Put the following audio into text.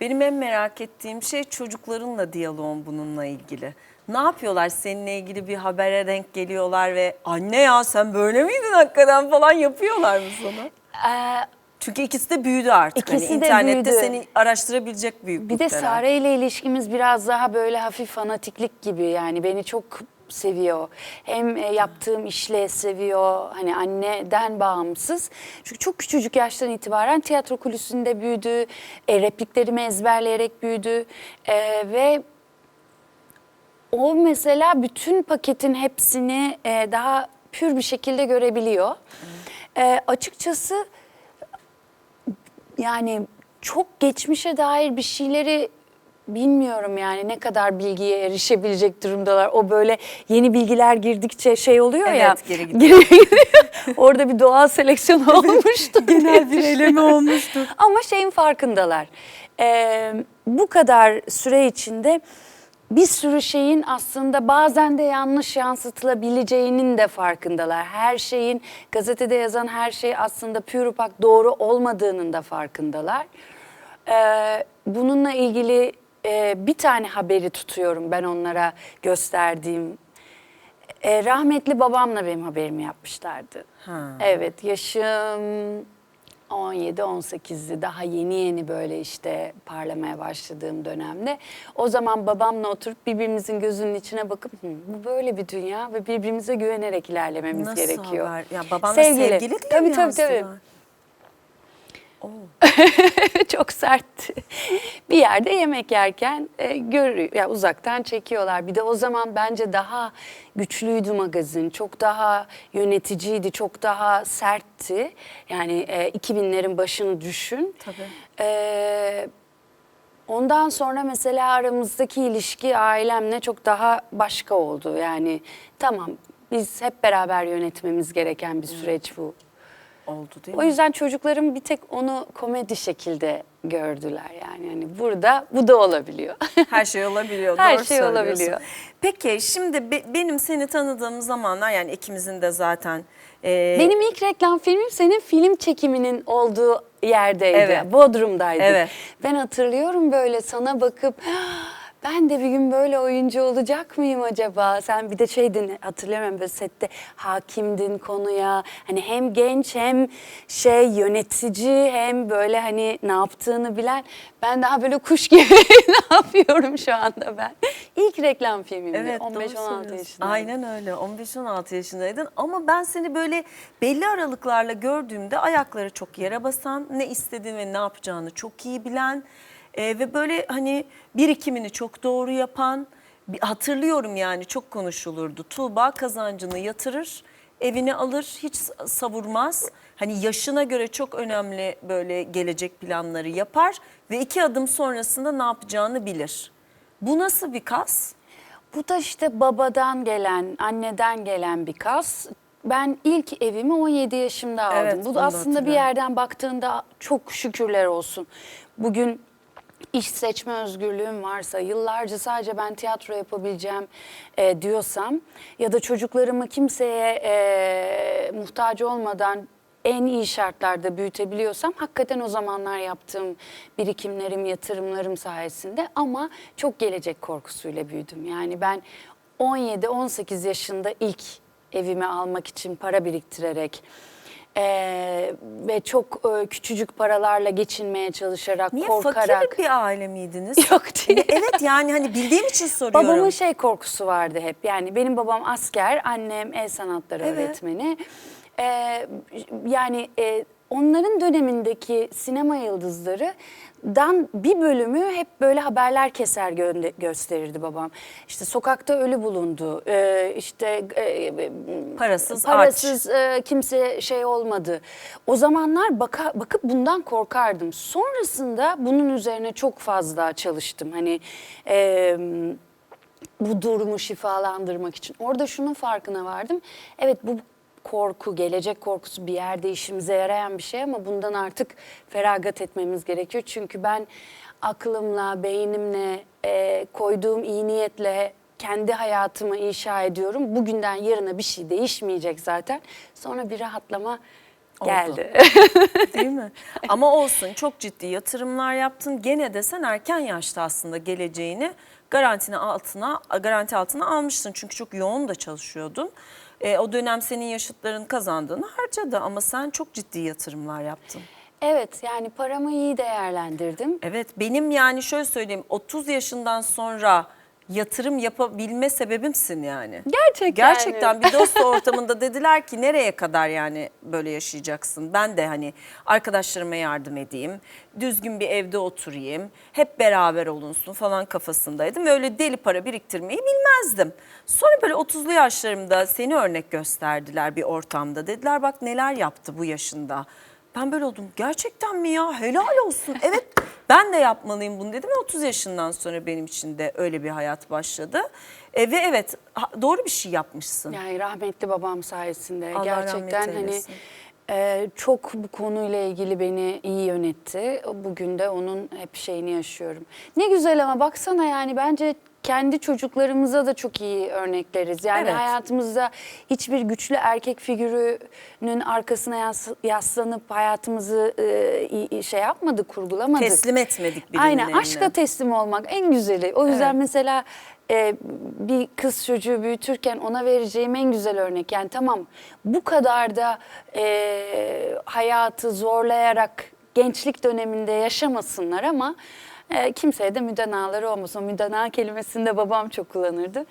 Benim en merak ettiğim şey çocuklarınla diyaloğun bununla ilgili. Ne yapıyorlar seninle ilgili bir habere denk geliyorlar ve anne ya sen böyle miydin hakikaten falan yapıyorlar mı sana? Ee, Çünkü ikisi de büyüdü artık. İkisi hani de internette büyüdü. seni araştırabilecek bir büyüklükteler. de Sare ile ilişkimiz biraz daha böyle hafif fanatiklik gibi yani beni çok seviyor. Hem e, yaptığım işle seviyor. Hani anneden bağımsız. Çünkü çok küçücük yaştan itibaren tiyatro kulüsünde büyüdü. E, repliklerimi ezberleyerek büyüdü. E, ve o mesela bütün paketin hepsini daha pür bir şekilde görebiliyor. Açıkçası yani çok geçmişe dair bir şeyleri bilmiyorum yani ne kadar bilgiye erişebilecek durumdalar. O böyle yeni bilgiler girdikçe şey oluyor ya. Evet, geri gidiyor. Orada bir doğal seleksiyon olmuştu. Genel bir eleme olmuştur. Ama şeyin farkındalar. Ee, bu kadar süre içinde bir sürü şeyin aslında bazen de yanlış yansıtılabileceğinin de farkındalar. Her şeyin gazetede yazan her şey aslında pür doğru olmadığının da farkındalar. Ee, bununla ilgili e, bir tane haberi tutuyorum ben onlara gösterdiğim. E, rahmetli babamla benim haberimi yapmışlardı. Ha. Evet yaşım 17-18'di daha yeni yeni böyle işte parlamaya başladığım dönemde. O zaman babamla oturup birbirimizin gözünün içine bakıp "Hı, bu böyle bir dünya ve birbirimize güvenerek ilerlememiz Nasıl gerekiyor. haber? Ya babanla sevgili, diye tabii, tabii, tabii. çok sert. bir yerde yemek yerken e, görüyor, ya uzaktan çekiyorlar. Bir de o zaman bence daha güçlüydü magazin, çok daha yöneticiydi, çok daha sertti. Yani e, 2000'lerin başını düşün. Tabii. E, ondan sonra mesela aramızdaki ilişki ailemle çok daha başka oldu. Yani tamam biz hep beraber yönetmemiz gereken bir süreç bu. Oldu değil O mi? yüzden çocuklarım bir tek onu komedi şekilde gördüler yani. yani burada bu da olabiliyor. Her şey olabiliyor. Her doğru şey olabiliyor. Peki şimdi be- benim seni tanıdığım zamanlar yani ikimizin de zaten e, Benim ilk reklam filmim senin film çekiminin olduğu yerdeydi. Evet. Bodrum'daydı. Evet. Ben hatırlıyorum böyle sana bakıp "Ah, ben de bir gün böyle oyuncu olacak mıyım acaba? Sen bir de şeydin hatırlamıyorum böyle sette hakimdin konuya. Hani hem genç hem şey yönetici hem böyle hani ne yaptığını bilen. Ben daha böyle kuş gibi ne yapıyorum şu anda ben. İlk reklam filmimdi. Evet, doğru 15-16 söylüyorsun. yaşındaydım. Aynen öyle 15-16 yaşındaydın ama ben seni böyle belli aralıklarla gördüğümde ayakları çok yere basan, ne istediğini ve ne yapacağını çok iyi bilen e, ve böyle hani birikimini çok doğru yapan bir- hatırlıyorum yani çok konuşulurdu. Tuğba kazancını yatırır, evini alır, hiç savurmaz. Hani yaşına göre çok önemli böyle gelecek planları yapar ve iki adım sonrasında ne yapacağını bilir. Bu nasıl bir kas? Bu da işte babadan gelen, anneden gelen bir kas. Ben ilk evimi 17 yaşımda aldım. Evet, Bu da da aslında bir yerden baktığında çok şükürler olsun. Bugün iş seçme özgürlüğüm varsa, yıllarca sadece ben tiyatro yapabileceğim e, diyorsam ya da çocuklarımı kimseye e, muhtaç olmadan en iyi şartlarda büyütebiliyorsam hakikaten o zamanlar yaptığım birikimlerim, yatırımlarım sayesinde ama çok gelecek korkusuyla büyüdüm. Yani ben 17-18 yaşında ilk evimi almak için para biriktirerek eee, ve çok e, küçücük paralarla geçinmeye çalışarak, Niye korkarak. fakir bir aile miydiniz? Yok değil. Evet yani hani bildiğim için soruyorum. Babamın şey korkusu vardı hep. Yani benim babam asker, annem el sanatları Evet. öğretmeni. Ee, yani e, onların dönemindeki sinema yıldızları dan bir bölümü hep böyle haberler keser gönde- gösterirdi babam. İşte sokakta ölü bulundu. Ee, işte e, Parasız, parasız e, kimse şey olmadı. O zamanlar baka, bakıp bundan korkardım. Sonrasında bunun üzerine çok fazla çalıştım. Hani e, bu durumu şifalandırmak için. Orada şunun farkına vardım. Evet bu korku, gelecek korkusu bir yerde işimize yarayan bir şey ama bundan artık feragat etmemiz gerekiyor. Çünkü ben aklımla, beynimle, e, koyduğum iyi niyetle kendi hayatımı inşa ediyorum. Bugünden yarına bir şey değişmeyecek zaten. Sonra bir rahatlama Geldi. Değil mi? Ama olsun çok ciddi yatırımlar yaptın. Gene de sen erken yaşta aslında geleceğini garantini altına garanti altına almıştın. Çünkü çok yoğun da çalışıyordun. E, o dönem senin yaşıtların kazandığını harcadı ama sen çok ciddi yatırımlar yaptın. evet yani paramı iyi değerlendirdim. Evet benim yani şöyle söyleyeyim 30 yaşından sonra yatırım yapabilme sebebimsin yani. Gerçekten Gerçekten bir dost ortamında dediler ki nereye kadar yani böyle yaşayacaksın. Ben de hani arkadaşlarıma yardım edeyim, düzgün bir evde oturayım, hep beraber olunsun falan kafasındaydım. Ve öyle deli para biriktirmeyi bilmezdim. Sonra böyle 30'lu yaşlarımda seni örnek gösterdiler bir ortamda. Dediler bak neler yaptı bu yaşında. Ben böyle oldum gerçekten mi ya helal olsun. Evet ben de yapmalıyım bunu dedim ve 30 yaşından sonra benim için de öyle bir hayat başladı. E, ve evet doğru bir şey yapmışsın. Yani rahmetli babam sayesinde Allah gerçekten hani eylesin. e, çok bu konuyla ilgili beni iyi yönetti. Bugün de onun hep şeyini yaşıyorum. Ne güzel ama baksana yani bence kendi çocuklarımıza da çok iyi örnekleriz. Yani Evet. hayatımızda hiçbir güçlü erkek figürünün arkasına yas- yaslanıp hayatımızı e, şey yapmadık, kurgulamadık. Teslim etmedik birinin Aynen aşka teslim olmak en güzeli. O yüzden Evet. mesela e, bir kız çocuğu büyütürken ona vereceğim en güzel örnek. Yani tamam bu kadar da e, hayatı zorlayarak gençlik döneminde yaşamasınlar ama e, kimseye de müdenaları olmasın. O müdena kelimesini de babam çok kullanırdı.